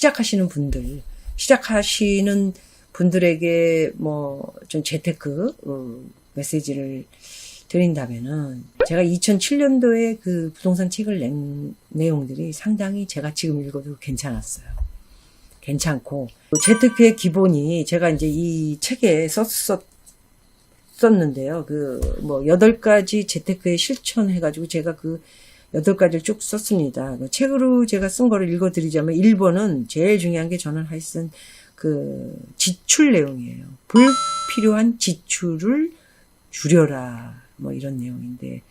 시작하시는 분들, 시작하시는 분들에게 뭐 좀 재테크 어, 메시지를 드린다면은 제가 2007년도에 그 부동산 책을 낸 내용들이 상당히 제가 지금 읽어도 괜찮았어요. 괜찮고 재테크의 기본이 제가 이제 이 책에 썼었 썼는데요. 그 뭐 여덟 가지 재테크의 실천 해가지고 제가 그 여덟 가지를 쭉 썼습니다. 그 책으로 제가 쓴 거를 읽어드리자면 1번은 제일 중요한 게 저는 하여튼 그 지출 내용이에요. 불필요한 지출을 줄여라. 뭐 이런 내용인데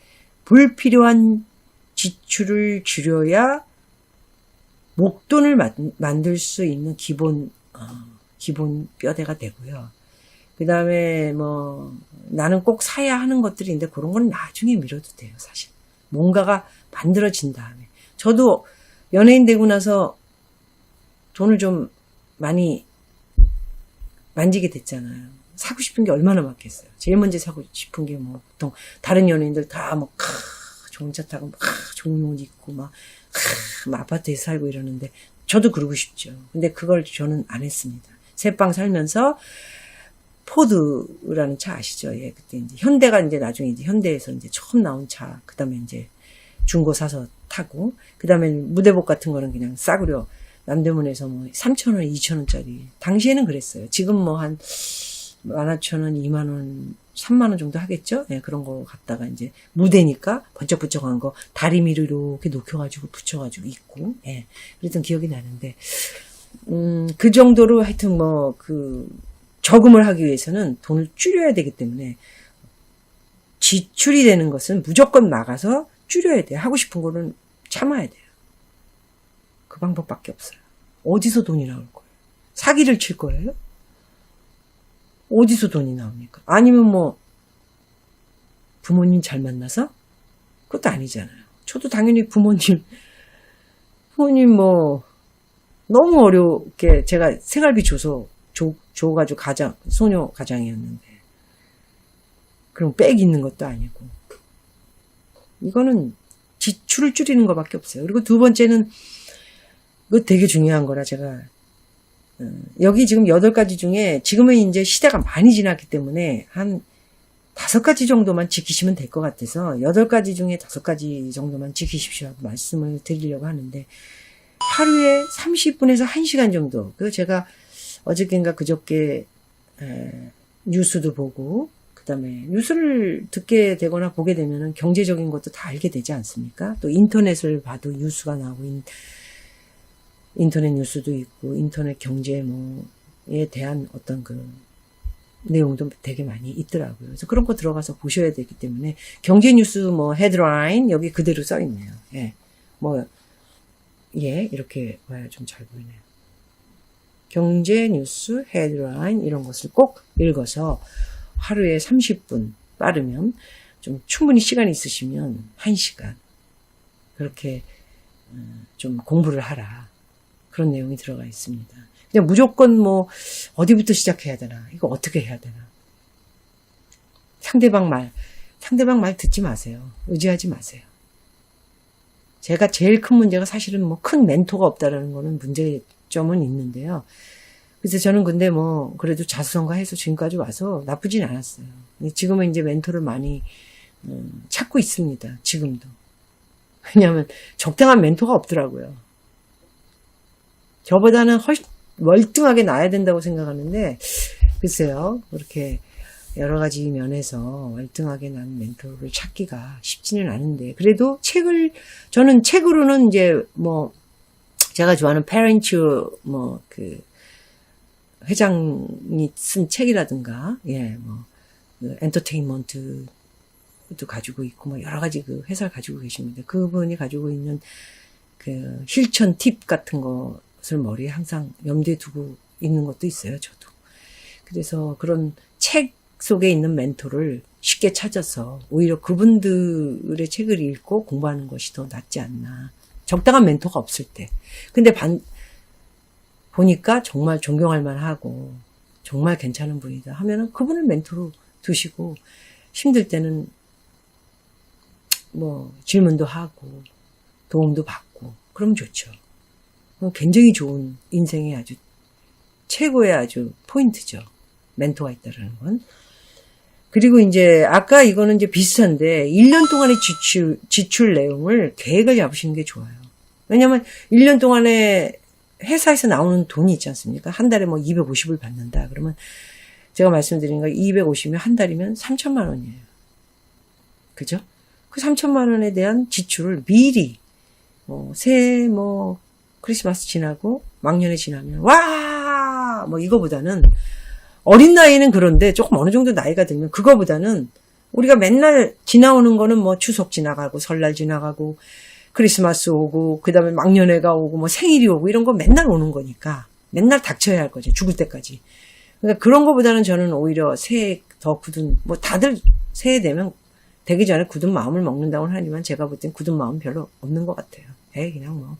불필요한 지출을 줄여야 목돈을 만, 만들 수 있는 기본 어, 기본 뼈대가 되고요. 그 다음에 뭐 나는 꼭 사야 하는 것들인데 그런 건 나중에 미뤄도 돼요, 사실. 뭔가가 만들어진 다음에. 저도 연예인 되고 나서 돈을 좀 많이 만지게 됐잖아요. 사고 싶은 게 얼마나 많겠어요. 제일 먼저 사고 싶은 게 뭐 보통 다른 연예인들 다뭐 좋은 차 타고 막 좋은 옷 입고 막, 크, 막 아파트에 살고 이러는데 저도 그러고 싶죠. 근데 그걸 저는 안 했습니다. 새빵 살면서 포드라는 차 아시죠? 예, 그때 이제 현대가 이제 나중에 이제 현대에서 이제 처음 나온 차, 그 다음에 이제 중고 사서 타고, 그 다음에 무대복 같은 거는 그냥 싸구려 남대문에서 뭐 3,000원, 2,000원짜리. 당시에는 그랬어요. 지금 뭐한 15,000원, 2만원, 3만원 정도 하겠죠? 예, 그런 거 갖다가 이제 무대니까 번쩍번쩍한 거 다리미를 이렇게 녹여가지고 붙여가지고 입고, 예, 그랬던 기억이 나는데, 음, 그 정도로 하여튼 뭐, 그, 저금을 하기 위해서는 돈을 줄여야 되기 때문에 지출이 되는 것은 무조건 나가서 줄여야 돼요. 하고 싶은 거는 참아야 돼요. 그 방법밖에 없어요. 어디서 돈이 나올 거예요? 사기를 칠 거예요? 어디서 돈이 나옵니까? 아니면 뭐 부모님 잘 만나서? 그것도 아니잖아요. 저도 당연히 부모님 부모님 뭐 너무 어렵게 제가 생활비 줘서 줘, 줘가지고 가장, 소녀 가장이었는데. 그럼 빽 있는 것도 아니고. 이거는 지출을 줄이는 것밖에 없어요. 그리고 두 번째는, 이거 되게 중요한 거라 제가, 어, 여기 지금 여덟 가지 중에 지금은 이제 시대가 많이 지났기 때문에 한 다섯 가지 정도만 지키시면 될 것 같아서 여덟 가지 중에 다섯 가지 정도만 지키십시오 하고 말씀을 드리려고 하는데 하루에 30분에서 1시간 정도, 그 제가 어저께인가 그저께 에, 뉴스도 보고 그다음에 뉴스를 듣게 되거나 보게 되면은 경제적인 것도 다 알게 되지 않습니까? 또 인터넷을 봐도 뉴스가 나오고 인, 인터넷 뉴스도 있고 인터넷 경제 뭐에 대한 어떤 그 내용도 되게 많이 있더라고요. 그래서 그런 거 들어가서 보셔야 되기 때문에 경제 뉴스 뭐 헤드라인 여기 그대로 써 있네요. 예. 뭐 예, 이렇게 봐야 좀 잘 보이네요. 경제 뉴스, 헤드라인 이런 것을 꼭 읽어서 하루에 30분 빠르면 좀 충분히 시간이 있으시면 1시간 그렇게 어, 좀 공부를 하라. 그런 내용이 들어가 있습니다. 그냥 무조건 뭐 어디부터 시작해야 되나? 이거 어떻게 해야 되나? 상대방 말, 상대방 말 듣지 마세요. 의지하지 마세요. 제가 제일 큰 문제가 사실은 뭐 큰 멘토가 없다라는 거는 문제 점은 있는데요. 그래서 저는 근데 뭐 그래도 자수성가 해서 지금까지 와서 나쁘진 않았어요. 지금은 이제 멘토를 많이 음, 찾고 있습니다. 지금도. 왜냐하면 적당한 멘토가 없더라고요. 저보다는 훨씬 월등하게 나야 된다고 생각하는데 글쎄요 그렇게 여러 가지 면에서 월등하게 난 멘토를 찾기가 쉽지는 않은데 그래도 책을 저는 책으로는 이제 뭐 제가 좋아하는 페렌츠 뭐그 회장이 쓴 책이라든가, 예, 뭐, 그 엔터테인먼트 도 가지고 있고, 뭐, 여러 가지 그 회사를 가지고 계십니다. 그분이 가지고 있는 그 실천 팁 같은 것을 머리에 항상 염두에 두고 있는 것도 있어요, 저도. 그래서 그런 책 속에 있는 멘토를 쉽게 찾아서 오히려 그분들의 책을 읽고 공부하는 것이 더 낫지 않나. 적당한 멘토가 없을 때. 근데 반, 보니까 정말 존경할 만하고 정말 괜찮은 분이다 하면은 그분을 멘토로 두시고 힘들 때는 뭐 질문도 하고 도움도 받고 그럼 좋죠. 어, 굉장히 좋은 인생의 아주 최고의 아주 포인트죠. 멘토가 있다라는 건. 그리고 이제 아까 이거는 이제 비슷한데 1년 동안의 지출 지출 내용을 계획을 잡으시는 게 좋아요. 왜냐면 1년 동안에 회사에서 나오는 돈이 있지 않습니까? 한 달에 뭐 250을 받는다. 그러면 제가 말씀드린 거 250이면 한 달이면 3천만 원이에요. 그죠? 그 3천만 원에 대한 지출을 미리 뭐 새해 뭐 크리스마스 지나고 막년에 지나면 와! 뭐 이거보다는 어린 나이는 그런데 조금 어느 정도 나이가 들면 그거보다는 우리가 맨날 지나오는 거는 뭐 추석 지나가고 설날 지나가고 크리스마스 오고 그다음에 막년회가 오고 뭐 생일이 오고 이런 거 맨날 오는 거니까 맨날 닥쳐야 할 거죠 죽을 때까지. 그러니까 그런 거보다는 저는 오히려 새해 더 굳은 뭐 다들 새해 되면 되기 전에 굳은 마음을 먹는다고 하지만 제가 볼 땐 굳은 마음 별로 없는 것 같아요. 에이 그냥 뭐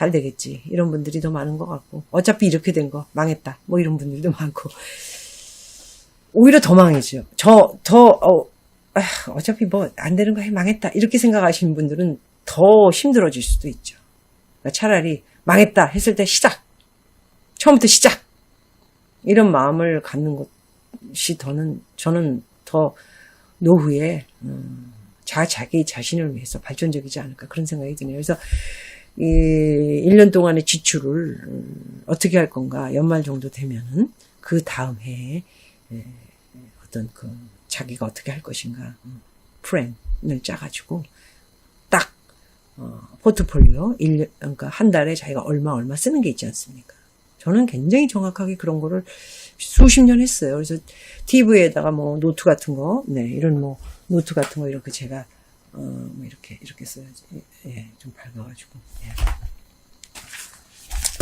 잘 되겠지 이런 분들이 더 많은 것 같고 어차피 이렇게 된 거 망했다 뭐 이런 분들도 많고 오히려 더 망해져요 저 더 어, 아, 어차피 뭐 안 되는 거해 망했다 이렇게 생각하시는 분들은 더 힘들어질 수도 있죠. 그러니까 차라리 망했다 했을 때 시작. 처음부터 시작. 이런 마음을 갖는 것이 더는 저는 더 노후에 음, 자 자기 자신을 위해서 발전적이지 않을까 그런 생각이 드네요. 그래서 이 1년 동안의 지출을 음, 어떻게 할 건가 연말 정도 되면은 그 다음 해에 에, 어떤 그 자기가 어떻게 할 것인가 음, 플랜을 짜가지고 딱 어, 포트폴리오 1년 그러니까 한 달에 자기가 얼마 얼마 쓰는 게 있지 않습니까? 저는 굉장히 정확하게 그런 거를 수십 년 했어요. 그래서 TV에다가 뭐 노트 같은 거, 네 이런 뭐 노트 같은 거 이렇게 제가 어 뭐 이렇게 이렇게 써야지, 예, 좀 밝아가지고. 예.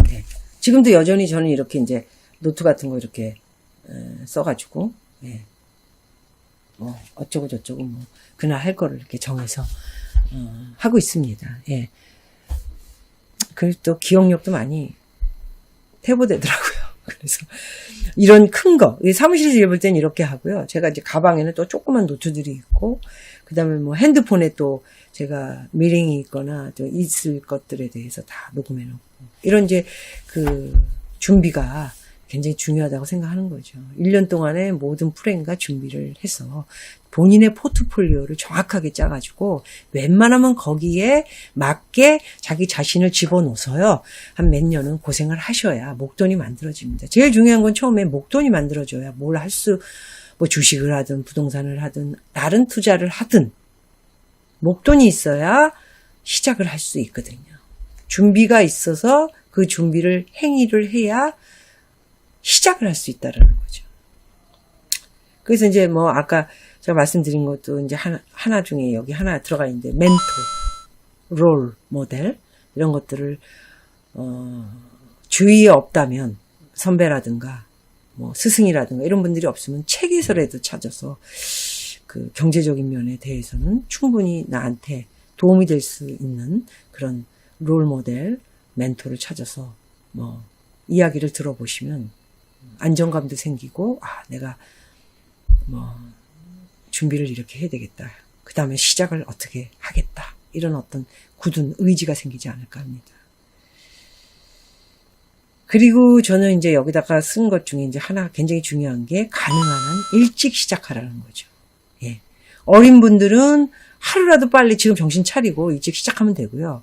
네. 지금도 여전히 저는 이렇게 이제 노트 같은 거 이렇게 에, 써가지고, 예. 뭐 어쩌고 저쩌고 뭐 그날 할 거를 이렇게 정해서 어, 하고 있습니다. 예. 그리고 또 기억력도 많이 퇴보되더라고요. 그래서 이런 큰 거, 이 사무실에서 읽을 땐 이렇게 하고요. 제가 이제 가방에는 또 조그만 노트들이 있고, 그 다음에 뭐 핸드폰에 또 제가 미링이 있거나 또 있을 것들에 대해서 다 녹음해 놓고, 이런 이제 그 준비가 굉장히 중요하다고 생각하는 거죠. 1년 동안의 모든 플랜과 준비를 해서 본인의 포트폴리오를 정확하게 짜가지고 웬만하면 거기에 맞게 자기 자신을 집어넣어서요. 한 몇 년은 고생을 하셔야 목돈이 만들어집니다. 제일 중요한 건 처음에 목돈이 만들어져야 뭘 할 수, 뭐 주식을 하든 부동산을 하든 다른 투자를 하든 목돈이 있어야 시작을 할 수 있거든요. 준비가 있어서 그 준비를 행위를 해야 시작을 할 수 있다라는 거죠. 그래서 이제 뭐 아까 제가 말씀드린 것도 이제 하나, 하나 중에 여기 하나 들어가 있는데 멘토, 롤 모델 이런 것들을 어, 주위에 없다면 선배라든가 뭐 스승이라든가 이런 분들이 없으면 책에서라도 찾아서 그 경제적인 면에 대해서는 충분히 나한테 도움이 될 수 있는 그런 롤 모델 멘토를 찾아서 뭐 이야기를 들어보시면 안정감도 생기고 아 내가 뭐 준비를 이렇게 해야 되겠다. 그 다음에 시작을 어떻게 하겠다. 이런 어떤 굳은 의지가 생기지 않을까 합니다. 그리고 저는 이제 여기다가 쓴 것 중에 이제 하나 굉장히 중요한 게 가능한 한 일찍 시작하라는 거죠. 예. 어린 분들은 하루라도 빨리 지금 정신 차리고 일찍 시작하면 되고요.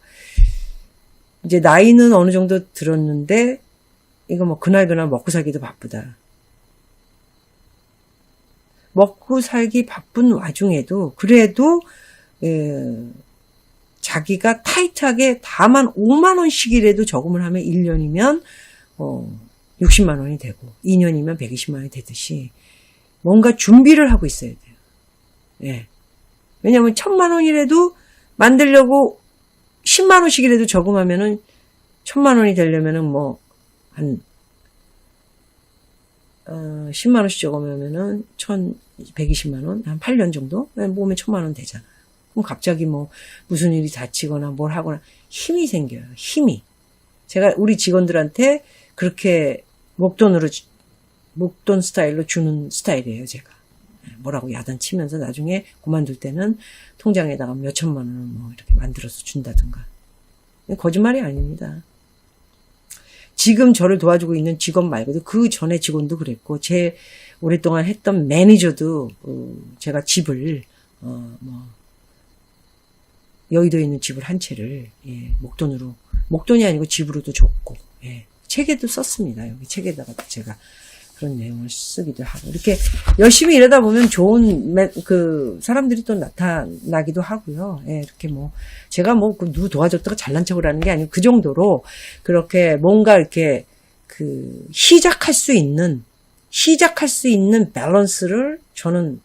이제 나이는 어느 정도 들었는데 이거 뭐 그날 그날 먹고 살기도 바쁘다. 먹고 살기 바쁜 와중에도 그래도 예, 자기가 타이트하게 다만 5만 원씩이라도 저금을 하면 1년이면 어, 60만 원이 되고 2년이면 120만 원이 되듯이 뭔가 준비를 하고 있어야 돼요. 예. 왜냐하면 천만 원이라도 만들려고 10만 원씩이라도 저금하면은 천만 원이 되려면은 뭐 한, 어, 10만 원씩 저금하면은 1,120만 원? 한 8년 정도? 모으면 1,000만 원 되잖아. 그럼 갑자기 뭐 무슨 일이 다치거나 뭘 하거나 힘이 생겨요. 힘이. 제가 우리 직원들한테 그렇게 목돈으로, 목돈 스타일로 주는 스타일이에요, 제가. 뭐라고 야단치면서 나중에 그만둘 때는 통장에다가 몇 천만 원을 뭐 이렇게 만들어서 준다든가. 거짓말이 아닙니다. 지금 저를 도와주고 있는 직원 말고도 그 전에 직원도 그랬고 제 오랫동안 했던 매니저도 어, 제가 집을 어, 뭐 여의도에 있는 집을 한 채를 예, 목돈으로 목돈이 아니고 집으로도 줬고 예, 책에도 썼습니다. 여기 책에다가 제가 그런 내용을 쓰기도 하고 이렇게 열심히 일하다 보면 좋은 매- 그 사람들이 또 나타나기도 하고요. 예, 이렇게 뭐 제가 뭐그 누구 도와줬다가 잘난 척을 하는 게 아니고 그 정도로 그렇게 뭔가 이렇게 그 시작할 수 있는 시작할 수 있는 밸런스를 저는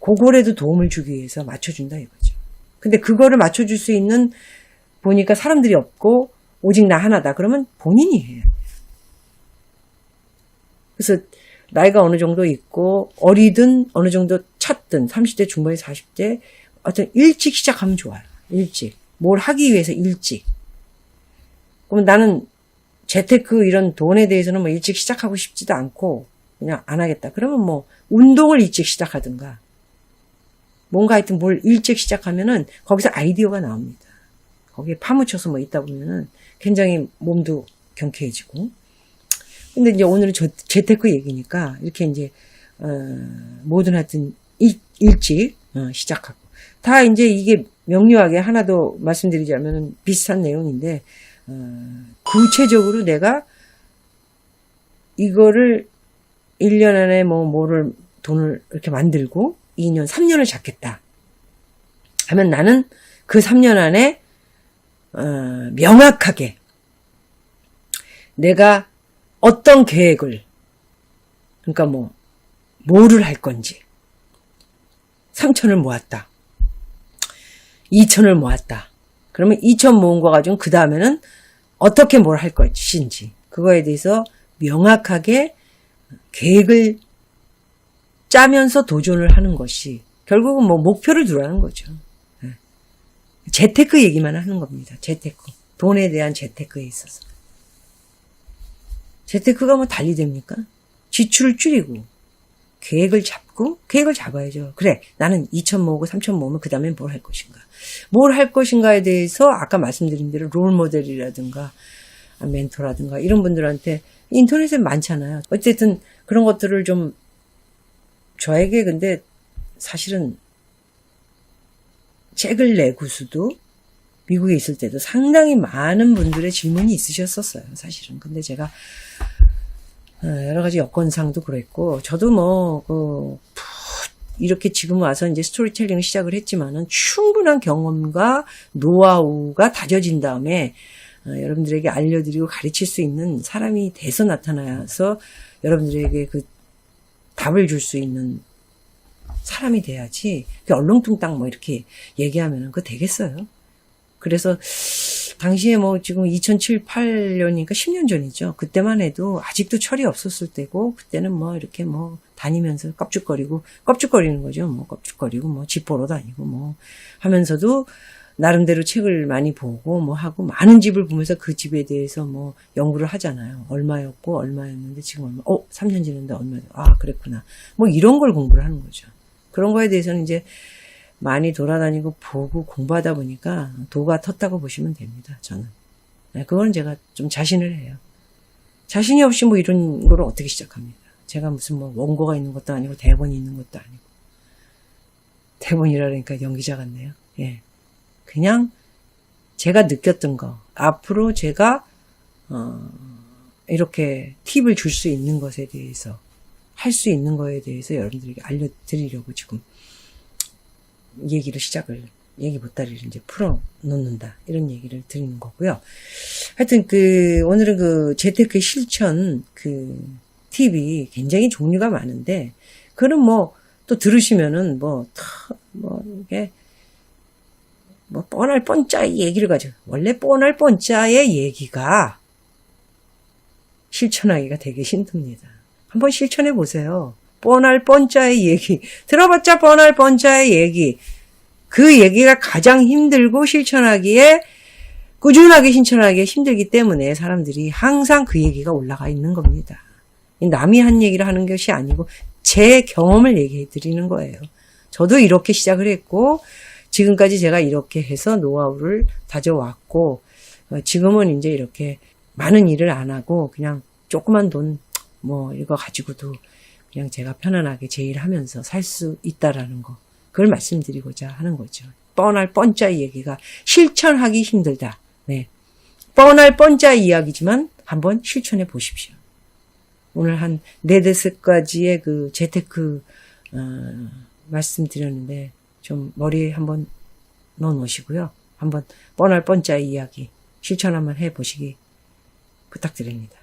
고골에도 도움을 주기 위해서 맞춰준다 이거죠. 근데 그거를 맞춰줄 수 있는 보니까 사람들이 없고 오직 나 하나다. 그러면 본인이 돼요. 그래서 나이가 어느 정도 있고 어리든 어느 정도 찼든 30대 중반에 40대 어떤 일찍 시작하면 좋아요. 일찍. 뭘 하기 위해서 일찍. 그럼 나는 재테크 이런 돈에 대해서는 뭐 일찍 시작하고 싶지도 않고 그냥 안 하겠다. 그러면 뭐 운동을 일찍 시작하든가 뭔가 하여튼 뭘 일찍 시작하면은 거기서 아이디어가 나옵니다. 거기에 파묻혀서 뭐 있다 보면은 굉장히 몸도 경쾌해지고. 근데 이제 오늘은 저, 재테크 얘기니까 이렇게 이제 어, 뭐든 하여튼 일, 일찍 어, 시작하고 다 이제 이게 명료하게 하나 더 말씀드리자면은 비슷한 내용인데 어, 구체적으로 내가 이거를 1년 안에 뭐 뭐를 돈을 이렇게 만들고 2년, 3년을 잡겠다. 하면 나는 그 3년 안에 어, 명확하게 내가 어떤 계획을 그러니까 뭐 뭐를 할 건지 3천을 모았다. 2천을 모았다. 그러면 2천 모은 거 가지고 그 다음에는 어떻게 뭘 할 것인지 그거에 대해서 명확하게 계획을 짜면서 도전을 하는 것이 결국은 뭐 목표를 두라는 거죠. 예. 재테크 얘기만 하는 겁니다. 재테크. 돈에 대한 재테크에 있어서. 재테크가 뭐 달리 됩니까? 지출을 줄이고 계획을 잡고 계획을 잡아야죠. 그래 나는 2천 모으고 3천 모으면 그 다음에 뭘 할 것인가. 뭘 할 것인가에 대해서 아까 말씀드린 대로 롤 모델이라든가 아, 멘토라든가 이런 분들한테 인터넷에 많잖아요. 어쨌든 그런 것들을 좀 저에게 근데 사실은 책을 내고서도 미국에 있을 때도 상당히 많은 분들의 질문이 있으셨었어요. 사실은. 근데 제가 어, 여러 가지 여건상도 그랬고 저도 뭐 그, 푹 이렇게 지금 와서 이제 스토리텔링을 시작을 했지만은 충분한 경험과 노하우가 다져진 다음에 어, 여러분들에게 알려드리고 가르칠 수 있는 사람이 돼서 나타나서 여러분들에게 그 답을 줄 수 있는 사람이 돼야지 그 얼렁뚱땅 뭐 이렇게 얘기하면은 그거 되겠어요. 그래서 당시에 뭐 지금 2007, 8년이니까 10년 전이죠. 그때만 해도 아직도 철이 없었을 때고 그때는 뭐 이렇게 뭐 다니면서 껍죽거리고 껍죽거리는 거죠. 뭐 껍죽거리고 뭐 집 보러 다니고 뭐 하면서도 나름대로 책을 많이 보고 뭐 하고 많은 집을 보면서 그 집에 대해서 뭐 연구를 하잖아요. 얼마였고 얼마였는데 지금 얼마? 어, 3년 지났는데 얼마? 아, 그랬구나. 뭐 이런 걸 공부를 하는 거죠. 그런 거에 대해서는 이제 많이 돌아다니고 보고 공부하다 보니까 도가 텄다고 보시면 됩니다. 저는. 네, 그건 제가 좀 자신을 해요. 자신이 없이 뭐 이런 거를 어떻게 시작합니다. 제가 무슨 뭐 원고가 있는 것도 아니고 대본이 있는 것도 아니고. 대본이라니까 연기자 같네요. 예. 그냥 제가 느꼈던 거, 앞으로 제가, 어, 이렇게 팁을 줄 수 있는 것에 대해서, 할 수 있는 거에 대해서 여러분들에게 알려드리려고 지금 얘기를 시작을, 얘기 보따리를 이제 풀어 놓는다. 이런 얘기를 드리는 거고요. 하여튼 그, 오늘은 그 재테크 실천 그 팁이 굉장히 종류가 많은데, 그는 뭐, 또 들으시면은 뭐, 다, 뭐, 이게, 뭐 뻔할 뻔짜의 얘기를 가지고 원래 뻔할 뻔짜의 얘기가 실천하기가 되게 힘듭니다. 한번 실천해 보세요. 뻔할 뻔짜의 얘기 들어봤자 뻔할 뻔짜의 얘기 그 얘기가 가장 힘들고 실천하기에 꾸준하게 실천하기에 힘들기 때문에 사람들이 항상 그 얘기가 올라가 있는 겁니다. 남이 한 얘기를 하는 것이 아니고 제 경험을 얘기해 드리는 거예요. 저도 이렇게 시작을 했고 지금까지 제가 이렇게 해서 노하우를 다져왔고 어, 지금은 이제 이렇게 많은 일을 안 하고 그냥 조그만 돈 뭐 이거 가지고도 그냥 제가 편안하게 제일 하면서 살 수 있다라는 거. 그걸 말씀드리고자 하는 거죠. 뻔할 뻔짜 얘기가 실천하기 힘들다. 네. 뻔할 뻔짜 이야기지만 한번 실천해 보십시오. 오늘 한 네다섯 가지의 그 재테크 어, 말씀드렸는데 좀 머리에 한번 넣어 놓으시고요. 한번 뻔할 뻔짜 이야기 실천 한번 해 보시기 부탁드립니다.